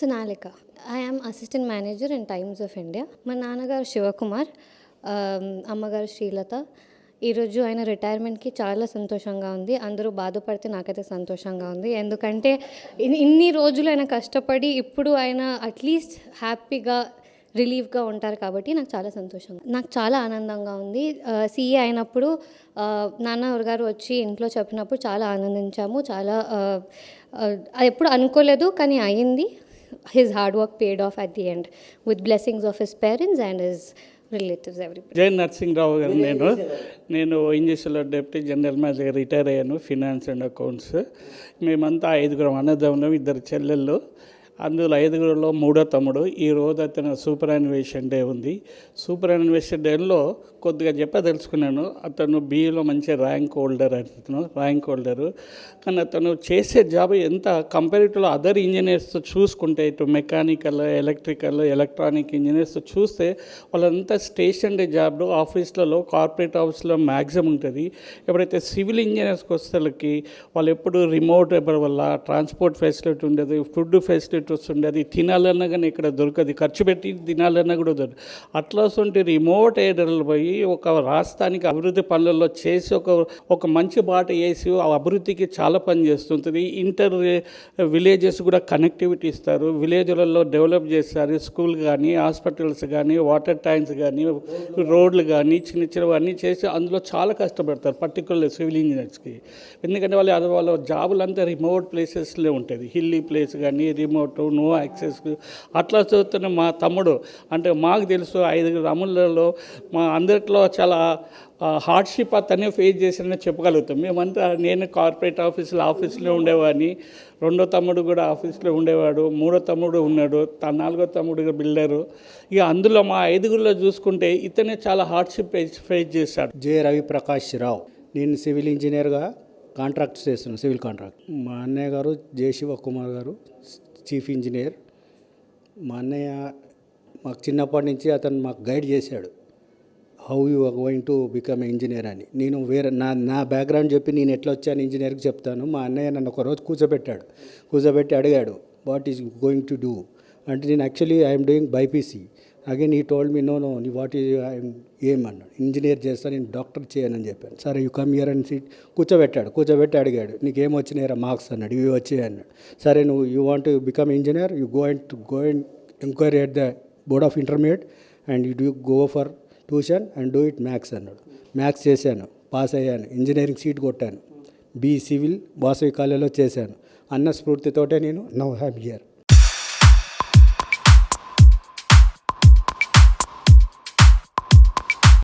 Sunalika. I am assistant manager in Times of India మా నాన్నగారు శివకుమార్ అమ్మగారు శ్రీలత. ఈరోజు ఆయన రిటైర్మెంట్కి చాలా సంతోషంగా ఉంది. అందరూ బాధపడితే నాకైతే సంతోషంగా ఉంది. ఎందుకంటే ఇన్ని- ఇన్ని రోజులు ఆయన కష్టపడి ఇప్పుడు ఆయన అట్లీస్ట్ హ్యాపీగా రిలీఫ్గా ఉంటారు కాబట్టి నాకు చాలా సంతోషంగా నాకు చాలా ఆనందంగా ఉంది. సీఏ అయినప్పుడు నాన్నగారు గారు వచ్చి ఇంట్లో చెప్పినప్పుడు చాలా ఆనందించాము. చాలా అది ఎప్పుడు అనుకోలేదు కానీ అయ్యింది his hard work paid off at the end with blessings of his parents and his relatives every Jai Narasimharao గారు నేను నేను ఇంజస్లో డిప్యూటీ జనరల్ మేనేజర్ రిటైర్ అయ్యాను ఫినాన్స్ అండ్ అకౌంట్స్. మేమంతా ఐదుగురం అన్నదమ్ములం ఇద్దరు చెల్లెళ్ళు. అందులో ఐదుగురులో మూడో తమ్ముడు. ఈ రోజు అతను సూపర్ యానివేషన్ డే ఉంది. సూపర్ యానివేషన్ డేలో కొద్దిగా చెప్ప తెలుసుకున్నాను. అతను బీఈలో మంచి ర్యాంక్ హోల్డర్ అతను ర్యాంక్ హోల్డరు. కానీ అతను చేసే జాబ్ ఎంత కంపారిటివ్లో అదర్ ఇంజనీర్స్తో చూసుకుంటే ఇటు మెకానికల్ ఎలక్ట్రికల్ ఎలక్ట్రానిక్ ఇంజనీర్స్ చూస్తే వాళ్ళంతా స్టేషనరీ జాబ్లు ఆఫీస్లలో కార్పొరేట్ ఆఫీస్లో మ్యాక్సిమం ఉంటుంది. ఎప్పుడైతే సివిల్ ఇంజనీర్స్కి వస్తేకి వాళ్ళు ఎప్పుడు రిమోట్ వల్ల ట్రాన్స్పోర్ట్ ఫెసిలిటీ ఉండదు ఫుడ్ ఫెసిలిటీ ఫెసిలిటీస్ ఉండదు తినాలన్నా కానీ ఇక్కడ దొరకదు. ఖర్చు పెట్టి తినాలన్నా కూడా దొరకదు. అట్లా సొంటి రిమోట్ ఏరియాలు పోయి ఒక రాష్ట్రానికి అభివృద్ధి పనులలో చేసి ఒక ఒక మంచి బాట వేసి ఆ అభివృద్ధికి చాలా పని చేస్తుంటుంది. ఇంటర్ విలేజెస్ కూడా కనెక్టివిటీ ఇస్తారు. విలేజ్లలో డెవలప్ చేస్తారు. స్కూల్ కానీ హాస్పిటల్స్ కానీ వాటర్ ట్యాంక్స్ కానీ రోడ్లు కానీ చిన్న చిన్నవన్నీ చేసి అందులో చాలా కష్టపడతారు పర్టికులర్ సివిల్ ఇంజనీర్స్కి. ఎందుకంటే వాళ్ళు అది వాళ్ళ జాబులంతా రిమోట్ ప్లేసెస్లో ఉంటుంది. హిల్లీ ప్లేస్ కానీ రిమోట్ నో యాక్సెస్ అట్లా చదువుతున్న మా తమ్ముడు అంటే మాకు తెలుసు ఐదుగురు అమ్ములలో మా అందరిలో చాలా హార్డ్షిప్ అతనే ఫేస్ చేసిన చెప్పగలుగుతాం. మేమంతా నేను కార్పొరేట్ ఆఫీసులో ఆఫీస్లో ఉండేవాడిని. రెండో తమ్ముడు కూడా ఆఫీస్లో ఉండేవాడు. మూడో తమ్ముడు ఉన్నాడు. తన నాలుగో తమ్ముడు బిల్డరు. ఇక అందులో మా ఐదుగురిలో చూసుకుంటే ఇతనే చాలా హార్డ్షిప్ ఫేస్ చేశాడు. జే. రవి ప్రకాష్ రావు. నేను సివిల్ ఇంజనీర్గా కాంట్రాక్ట్ చేస్తున్నాను సివిల్ కాంట్రాక్ట్. మా అన్నయ్య గారు జె. శివకుమార్ గారు చీఫ్ ఇంజనీర్. మా అన్నయ్య మాకు చిన్నప్పటి నుంచి అతను మాకు గైడ్ చేశాడు. How you are going to become engineer అని. నేను వేరే నా నా బ్యాక్గ్రౌండ్ చెప్పి నేను ఎట్లా వచ్చాను ఇంజనీర్కి చెప్తాను. మా అన్నయ్య నన్ను ఒక రోజు కూర్చోబెట్టాడు. కూర్చోబెట్టి అడిగాడు what is going to do అంటే నేను actually I'm doing BiPC. Again he told me no no what is ఏం అన్నాడు. ఇంజనీర్ చేస్తాను నేను డాక్టర్ చేయనని చెప్పాను. సరే you come here and seat కూర్చోబెట్టాడు. కూర్చోబెట్టి అడిగాడు నీకు ఏం వచ్చినాయిరా మార్క్స్ అన్నాడు. ఇవి వచ్చాయి అన్నాడు. సరే నువ్వు you want become engineer you go and go and enquiry at the board of intermediate and you do go for tuition and do it maths అన్నాడు. మ్యాథ్స్ చేశాను పాస్ అయ్యాను ఇంజనీరింగ్ సీట్ కొట్టాను. బీ సివిల్ వాసవి కాలేజీలో చేశాను. అన్న స్ఫూర్తితోటే నేను now Ham year